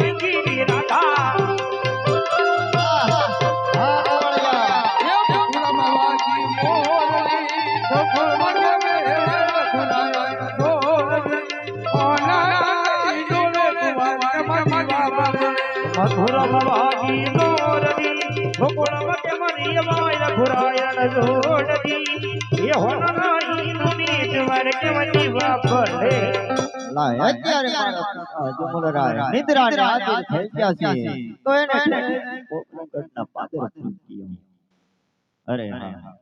રંગીલી રાધા આહા. આ આવળિયા. મથુરમ ભાગી મોરવી ગોકુળમ કે મરી માય રઘુરાયણ જોડવી અત્યારે થઈ ગયા છે. તો એને પાદર અરે હા.